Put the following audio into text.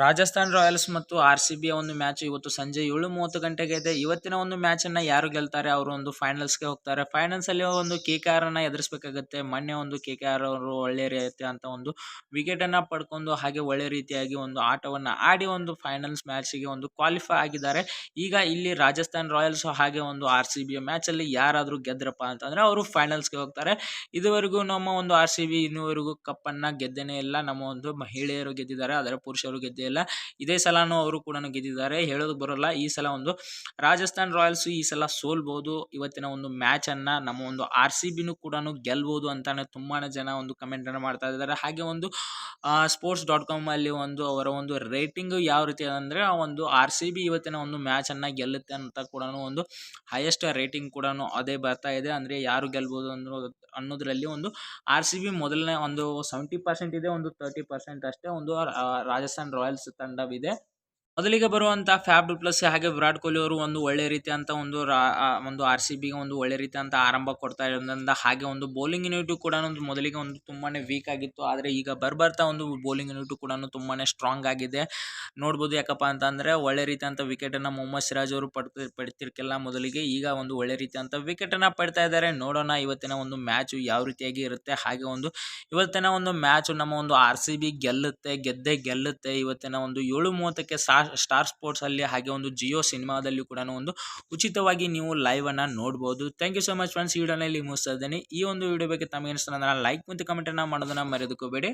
Rajasthan Royals ಮತ್ತು R C ಬಿಯ ಒಂದು ಮ್ಯಾಚ್ ಇವತ್ತು ಸಂಜೆ ಏಳು ಮೂವತ್ತು ಗಂಟೆಗೆ ಇದೆ. ಇವತ್ತಿನ ಒಂದು ಮ್ಯಾಚ್ ಅನ್ನ ಯಾರು ಗೆಲ್ತಾರೆ? ಅವರು ಒಂದು ಫೈನಲ್ಸ್ಗೆ ಹೋಗ್ತಾರೆ. ಫೈನಲ್ಸ್ ಅಲ್ಲಿ ಒಂದು ಕೆ ಕೆ ಆರ್ ಅನ್ನ ಎದುರಿಸಬೇಕಾಗುತ್ತೆ. ಮೊನ್ನೆ ಒಂದು ಕೆ ಕೆ ಆರ್ ಅವರು ಒಳ್ಳೆ ರೀತಿ ಅಂತ ಒಂದು ವಿಕೆಟ್ ಅನ್ನ ಪಡ್ಕೊಂಡು ಹಾಗೆ ಒಳ್ಳೆ ರೀತಿಯಾಗಿ ಒಂದು ಆಟವನ್ನ ಆಡಿ ಒಂದು ಫೈನಲ್ಸ್ ಮ್ಯಾಚ್ಗೆ ಒಂದು ಕ್ವಾಲಿಫೈ ಆಗಿದ್ದಾರೆ. ಈಗ ಇಲ್ಲಿ ರಾಜಸ್ಥಾನ್ ರಾಯಲ್ಸ್ ಹಾಗೆ ಒಂದು ಆರ್ ಸಿ ಬಿ ಮ್ಯಾಚ್ ಅಲ್ಲಿ ಯಾರಾದ್ರೂ ಗೆದ್ರಪ್ಪ ಅಂತಂದ್ರೆ ಅವರು ಫೈನಲ್ಸ್ಗೆ ಹೋಗ್ತಾರೆ. ಇದುವರೆಗೂ ನಮ್ಮ ಒಂದು ಆರ್ ಸಿ ಬಿ ಇನ್ನುವರೆಗೂ ಕಪ್ಪನ್ನ ಗೆದ್ದೇನೆ ಇಲ್ಲ. ನಮ್ಮ ಒಂದು ಮಹಿಳೆಯರು ಗೆದ್ದಿದ್ದಾರೆ. ಆದರೆ ಪುರುಷರು ಗೆದ್ದೇ ಇಲ್ಲ. ಇದೇ ಸಲನೂ ಅವರು ಕೂಡ ಗೆದ್ದಿದ್ದಾರೆ. ಹೇಳೋದು ಬರೋಲ್ಲ. ಈ ಸಲ ಒಂದು ರಾಜಸ್ಥಾನ್ ರಾಯಲ್ಸ್ ಈ ಸಲ ಸೋಲ್ಬಹುದು ಇವತ್ತಿನ ಒಂದು ಮ್ಯಾಚ್ ಅನ್ನ ನಮ್ಮ ಒಂದು ಆರ್ ಸಿ ಬಿನೂ ಕೂಡ ಗೆಲ್ಬಹುದು ಅಂತಾನೆ ತುಂಬಾನೇ ಜನ ಒಂದು ಕಮೆಂಟ್ ಅನ್ನ ಮಾಡ್ತಾ ಇದ್ದಾರೆ. ಹಾಗೆ ಒಂದು ಸ್ಪೋರ್ಟ್ಸ್ ಡಾಟ್ ಕಾಮ್ ಅಲ್ಲಿ ಒಂದು ಅವರ ಒಂದು ರೇಟಿಂಗ್ ಯಾವ ರೀತಿ ಅಂದ್ರೆ ಒಂದು ಆರ್ ಸಿ ಬಿ ಇವತ್ತಿನ ಒಂದು ಮ್ಯಾಚ್ ಅನ್ನ ಗೆಲ್ಲುತ್ತೆ ಅಂತ ಕೂಡ ಒಂದು ಹೈಯೆಸ್ಟ್ ರೇಟಿಂಗ್ ಕೂಡ ಅದೇ ಬರ್ತಾ ಇದೆ. ಅಂದ್ರೆ ಯಾರು ಗೆಲ್ಬಹುದು ಅನ್ನೋ ಅನ್ನೋದ್ರಲ್ಲಿ ಒಂದು ಆರ್ ಸಿ ಬಿ ಮೊದಲನೇ ಒಂದು ಸೆವೆಂಟಿ ಪರ್ಸೆಂಟ್ ಇದೆ, ಒಂದು ತರ್ಟಿ ಪರ್ಸೆಂಟ್ ಅಷ್ಟೇ ಒಂದು ರಾಜಸ್ಥಾನ್ ರಾಯಲ್ಸ್ ತಂಡವಿದೆ. ಮೊದಲಿಗೆ ಬರುವಂತ ಫ್ಯಾಬ್ ಡುಪ್ಲಸ್ ಹಾಗೆ ವಿರಾಟ್ ಕೊಹ್ಲಿ ಅವರು ಒಂದು ಒಳ್ಳೆ ರೀತಿಯಂತ ಒಂದು ಒಂದು ಆರ್ ಸಿ ಬಿಗೆ ಒಂದು ಒಳ್ಳೆ ರೀತಿಯಂತ ಆರಂಭ ಕೊಡ್ತಾ ಇರೋದ್ರಿಂದ ಹಾಗೆ ಒಂದು ಬೌಲಿಂಗ್ ಯೂನಿಟ್ ಕೂಡ ಒಂದು ಮೊದಲಿಗೆ ಒಂದು ತುಂಬಾನೇ ವೀಕ್ ಆಗಿತ್ತು. ಆದರೆ ಈಗ ಬರ್ಬರ್ತಾ ಒಂದು ಬೌಲಿಂಗ್ ಯೂನಿಟ್ ಕೂಡ ತುಂಬಾನೇ ಸ್ಟ್ರಾಂಗ್ ಆಗಿದೆ. ನೋಡ್ಬೋದು ಯಾಕಪ್ಪ ಅಂತಂದ್ರೆ ಒಳ್ಳೆ ರೀತಿಯಂತ ವಿಕೆಟ್ ಅನ್ನ ಮೊಹಮ್ಮದ್ ಸಿರಾಜ್ ಅವರು ಪಡಿತಿರ್ಕಿಲ್ಲ ಮೊದಲಿಗೆ. ಈಗ ಒಂದು ಒಳ್ಳೆ ರೀತಿಯಂತ ವಿಕೆಟ್ ಅನ್ನ ಪಡ್ತಾ ಇದ್ದಾರೆ. ನೋಡೋಣ ಇವತ್ತಿನ ಒಂದು ಮ್ಯಾಚ್ ಯಾವ ರೀತಿಯಾಗಿ ಇರುತ್ತೆ. ಹಾಗೆ ಒಂದು ಇವತ್ತಿನ ಒಂದು ಮ್ಯಾಚ್ ನಮ್ಮ ಒಂದು ಆರ್ ಸಿ ಬಿ ಗೆಲ್ಲುತ್ತೆ, ಗೆದ್ದೆ ಗೆಲ್ಲುತ್ತೆ. ಇವತ್ತಿನ ಒಂದು ಏಳು ಮೂವತ್ತಕ್ಕೆ ಸ್ಟಾರ್ ಸ್ಪೋರ್ಟ್ಸ್ ಅಲ್ಲಿ ಹಾಗೆ ಒಂದು ಜಿಯೋ ಸಿನಿಮಾದಲ್ಲಿ ಕೂಡ ಒಂದು ಉಚಿತವಾಗಿ ನೀವು ಲೈವ್ ನೋಡ್ಬೋದು. Thank you so much friends ಈ ವಿಡಿಯೋನಲ್ಲಿ ಮುಗಿಸ್ತಾ ಇದ್ದೇನೆ. ಈ ಒಂದು ವಿಡಿಯೋ ಬಗ್ಗೆ ತಮಗೆ ಅಂದ್ರೆ ಲೈಕ್ ಮತ್ತು ಕಮೆಂಟನ್ನು ಮಾಡೋದನ್ನು ಮರೆಯೋದಕ್ಕೋಬೇಡಿ